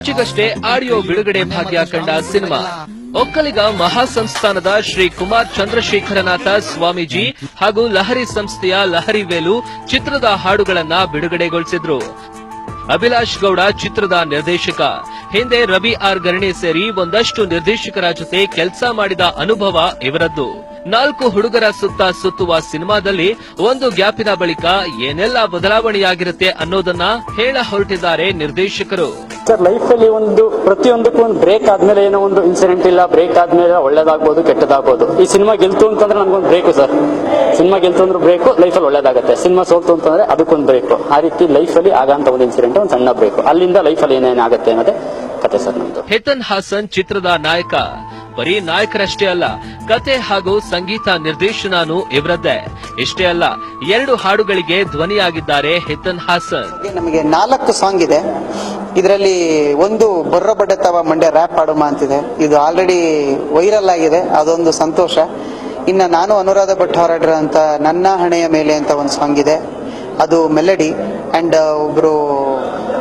ಇತ್ತೀಚೆಗಷ್ಟೇ ಆಡಿಯೋ ಬಿಡುಗಡೆ ಭಾಗ್ಯ ಕಂಡ ಸಿನಿಮಾ. ಒಕ್ಕಲಿಗ ಮಹಾಸಂಸ್ಥಾನದ ಶ್ರೀ ಕುಮಾರ್ ಚಂದ್ರಶೇಖರನಾಥ ಸ್ವಾಮೀಜಿ ಹಾಗೂ ಲಹರಿ ಸಂಸ್ಥೆಯ ಲಹರಿ ವೇಲು ಚಿತ್ರದ ಹಾಡುಗಳನ್ನ ಬಿಡುಗಡೆಗೊಳಿಸಿದ್ರು. ಅಭಿಲಾಷ್ ಗೌಡ ಚಿತ್ರದ ನಿರ್ದೇಶಕ. ಹಿಂದೆ ರವಿ ಆರ್ ಗರಣಿ ಸೇರಿ ಒಂದಷ್ಟು ನಿರ್ದೇಶಕರ ಜೊತೆ ಕೆಲಸ ಮಾಡಿದ ಅನುಭವ ಇವರದ್ದು. ನಾಲ್ಕು ಹುಡುಗರ ಸುತ್ತ ಸುತ್ತುವ ಸಿನಿಮಾದಲ್ಲಿ ಒಂದು ಗ್ಯಾಪಿನ ಬಳಿಕ ಏನೆಲ್ಲ ಬದಲಾವಣೆಯಾಗಿರುತ್ತೆ ಅನ್ನೋದನ್ನ ಹೇಳ ಹೊರಟಿದ್ದಾರೆ ನಿರ್ದೇಶಕರು. ಸರ್, ಲೈಫಲ್ಲಿ ಒಂದು ಪ್ರತಿಯೊಂದಕ್ಕೂ ಒಂದು ಬ್ರೇಕ್ ಆದ್ಮೇಲೆ ಏನೋ ಒಂದು ಇನ್ಸಿಡೆಂಟ್ ಇಲ್ಲ ಬ್ರೇಕ್ ಆದ್ಮೇಲೆ ಒಳ್ಳೇದಾಗ್ಬೋದು, ಕೆಟ್ಟದಾಗ್ಬೋದು. ಈ ಸಿನಿಮಾ ಗೆಲ್ತು ಅಂತಂದ್ರೆ ನಮ್ಗೊಂದು ಬ್ರೇಕು ಸರ್. ಸಿನಿಮಾ ಗೆಲ್ತು ಅಂದ್ರೆ ಬ್ರೇಕು ಲೈಫಲ್ಲಿ ಒಳ್ಳೇದಾಗುತ್ತೆ. ಸಿನಿಮಾ ಸೋಲ್ತು ಅಂತಂದ್ರೆ ಅದಕ್ಕೊಂದು ಬ್ರೇಕು ಆ ರೀತಿ ಲೈಫಲ್ಲಿ ಆಗಂತ ಒಂದು ಇನ್ಸಿಡೆಂಟ್ ಒಂದು ಸಣ್ಣ ಬ್ರೇಕು ಅಲ್ಲಿಂದ ಲೈಫಲ್ಲಿ ಏನೇನಾಗುತ್ತೆ ಅನ್ನೋದೇ ಕತೆ ಸರ್ ನಮ್ದು. ಹೇತನ್ ಹಾಸನ್ ಚಿತ್ರದ ನಾಯಕ. ಬರೀ ನಾಯಕರಷ್ಟೇ ಅಲ್ಲ ಕತೆ ಹಾಗೂ ಸಂಗೀತ ನಿರ್ದೇಶನಾನು ಇವರದ್ದೇ. ಇಷ್ಟೇ ಅಲ್ಲ ಎರಡು ಹಾಡುಗಳಿಗೆ ಧ್ವನಿಯಾಗಿದ್ದಾರೆ ಹೆತನ್ ಹಾಸನ್. ನಮಗೆ ನಾಲ್ಕು ಸಾಂಗ್ ಇದೆ. ಇದರಲ್ಲಿ ಒಂದು ಬರ್ರಪಟ್ಟೆ ತವ ಮಂಡ್ಯ ರ್ಯಾಪ್ ಹಾಡುಮ ಅಂತಿದೆ. ಇದು ಆಲ್ರೆಡಿ ವೈರಲ್ ಆಗಿದೆ ಅದೊಂದು ಸಂತೋಷ. ಇನ್ನ ನಾನು ಅನುರಾಧ ಭಟ್ ಹೊರಡ್ರ ಅಂತ ನನ್ನ ಹಣೆಯ ಮೇಲೆ ಅಂತ ಒಂದು ಸಾಂಗ್ ಇದೆ. ಅದು ಮೆಲಡಿ ಅಂಡ್ ಒಬ್ರು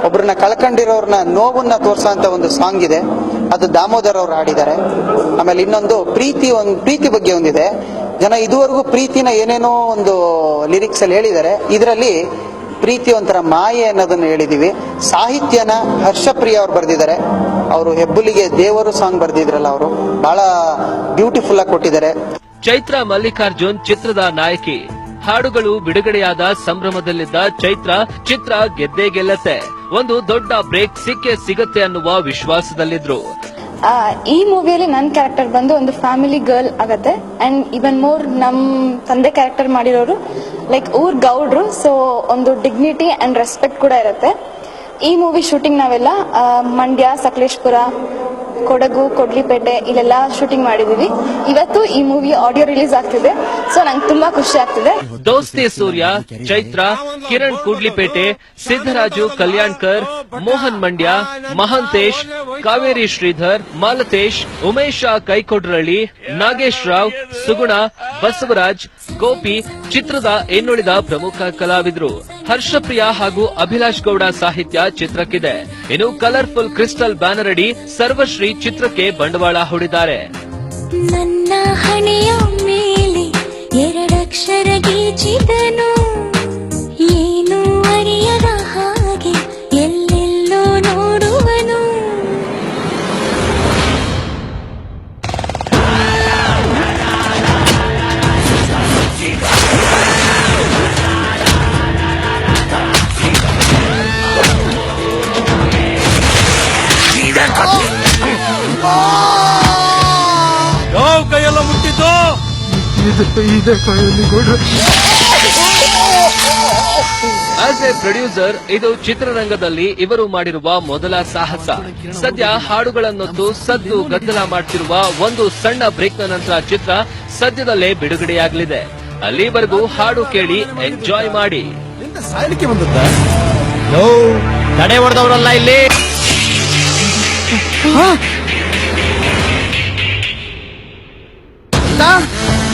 ಒಬ್ರನ್ನ ಕಳ್ಕೊಂಡಿರೋರ್ನ ನೋವನ್ನ ತೋರ್ಸೋ ಅಂತ ಒಂದು ಸಾಂಗ್ ಇದೆ. ಅದು ದಾಮೋದರ್ ಅವರು ಹಾಡಿದ್ದಾರೆ. ಆಮೇಲೆ ಇನ್ನೊಂದು ಪ್ರೀತಿ ಒಂದು, ಪ್ರೀತಿ ಬಗ್ಗೆ ಒಂದಿದೆ. ಜನ ಇದುವರೆಗೂ ಪ್ರೀತಿನ ಏನೇನೋ ಒಂದು ಲಿರಿಕ್ಸ್ ಅಲ್ಲಿ ಹೇಳಿದ್ದಾರೆ. ಇದರಲ್ಲಿ ಪ್ರೀತಿ ಒಂಥರ ಮಾಯೆ ಅನ್ನೋದನ್ನ ಹೇಳಿದೀವಿ. ಸಾಹಿತ್ಯನ ಹರ್ಷಪ್ರಿಯ ಅವ್ರು ಬರೆದಿದ್ದಾರೆ. ಅವರು ಹೆಬ್ಬುಲಿಗೆ ದೇವರು ಸಾಂಗ್ ಬರೆದಿದ್ರಲ್ಲ ಅವರು. ಬಹಳ ಬ್ಯೂಟಿಫುಲ್ ಆಗಿ ಕೊಟ್ಟಿದ್ದಾರೆ. ಚೈತ್ರ ಮಲ್ಲಿಕಾರ್ಜುನ್ ಚಿತ್ರದ ನಾಯಕಿ. ಹಾಡುಗಳು ಬಿಡುಗಡೆಯಾದ ಸಂಭ್ರಮದಲ್ಲಿದ್ದ ಚೈತ್ರ, ಚಿತ್ರ ಗೆದ್ದೇ ಗೆಲ್ಲತ್ತೆ. ಒಂದು ದೊಡ್ಡ ಬ್ರೇಕ್ ಸಿಕ್ಕೆ ಸಿಗುತ್ತೆ ಅನ್ನುವ ವಿಶ್ವಾಸದಲ್ಲಿದ್ರು. ಈ ಮೂವಿಯಲ್ಲಿ ನನ್ನ ಕ್ಯಾರೆಕ್ಟರ್ ಬಂದು ಒಂದು ಫ್ಯಾಮಿಲಿ ಗರ್ಲ್ ಆಗತ್ತೆ. ಅಂಡ್ ಇವನ್ ಮೋರ್ ನಮ್ ತಂದೆ ಕ್ಯಾರೆಕ್ಟರ್ ಮಾಡಿರೋರು ಲೈಕ್ ಊರ್ ಗೌಡ್ರು ಸೊ ಒಂದು ಡಿಗ್ನಿಟಿ ಅಂಡ್ ರೆಸ್ಪೆಕ್ಟ್ ಕೂಡ ಇರುತ್ತೆ. ಈ ಮೂವಿ ಶೂಟಿಂಗ್ ನಾವೆಲ್ಲ ಮಂಡ್ಯ, ಸಕಲೇಶ್ಪುರ ಕೊಡಗು, ಕೊಡ್ಲಿಪೇಟೆ ಇಲ್ಲೆಲ್ಲ ಶೂಟಿಂಗ್ ಮಾಡಿದೀವಿ. ಇವತ್ತು ಈ ಮೂವಿ ಆಡಿಯೋ ರಿಲೀಸ್ ಆಗ್ತಿದೆ. ಸೊ ನಂಗೆ ತುಂಬಾ ಖುಷಿ ಆಗ್ತಿದೆ. ದೋಸ್ತಿ ಸೂರ್ಯ, ಚೈತ್ರ, ಕಿರಣ್ ಕೂಡ್ಲಿಪೇಟೆ ಸಿದ್ದರಾಜು ಕಲ್ಯಾಣ್ಕರ್, ಮೋಹನ್ ಮಂಡ್ಯ, ಮಹಂತೇಶ್, ಕಾವೇರಿ ಶ್ರೀಧರ್, ಮಾಲತೇಶ್, ಉಮೇಶ ಕೈಕೊಡ್ರಳ್ಳಿ, ನಾಗೇಶ್ ರಾವ್, ಸುಗುಣ, ಬಸವರಾಜ್, ಗೋಪಿ, ಚಿತ್ರದ ಇನ್ನುಳಿದ ಪ್ರಮುಖ ಕಲಾವಿದರು. ಹರ್ಷಪ್ರಿಯ ಹಾಗೂ ಅಭಿಲಾಷ್ ಗೌಡ ಸಾಹಿತ್ಯ ಚಿತ್ರಕ್ಕಿದೆ. ಇನ್ನು ಕಲರ್ಫುಲ್ ಕ್ರಿಸ್ಟಲ್ ಬ್ಯಾನರ್ ಅಡಿ ಸರ್ವಶ್ರೀ ಚಿತ್ರಕ್ಕೆ ಬಂಡವಾಳ ಹೂಡಿದ್ದಾರೆ. ನನ್ನ ಹಣೆಯ ಮೇಲೆ ಎರಡಕ್ಷರ ಗೀಚಿದನು ಆಸ್ ಎ ಪ್ರೊಡ್ಯೂಸರ್ ಇದು ಚಿತ್ರರಂಗದಲ್ಲಿ ಇವರು ಮಾಡಿರುವ ಮೊದಲ ಸಾಹಸ. ಸದ್ಯ ಹಾಡುಗಳನ್ನೊತ್ತು ಸದ್ದು ಗದ್ದಲ ಮಾಡ್ತಿರುವ ಒಂದು ಸಣ್ಣ ಬ್ರೇಕ್ನ ನಂತರ ಚಿತ್ರ ಸದ್ಯದಲ್ಲೇ ಬಿಡುಗಡೆಯಾಗಲಿದೆ. ಅಲ್ಲಿವರೆಗೂ ಹಾಡು ಕೇಳಿ ಎಂಜಾಯ್ ಮಾಡಿ.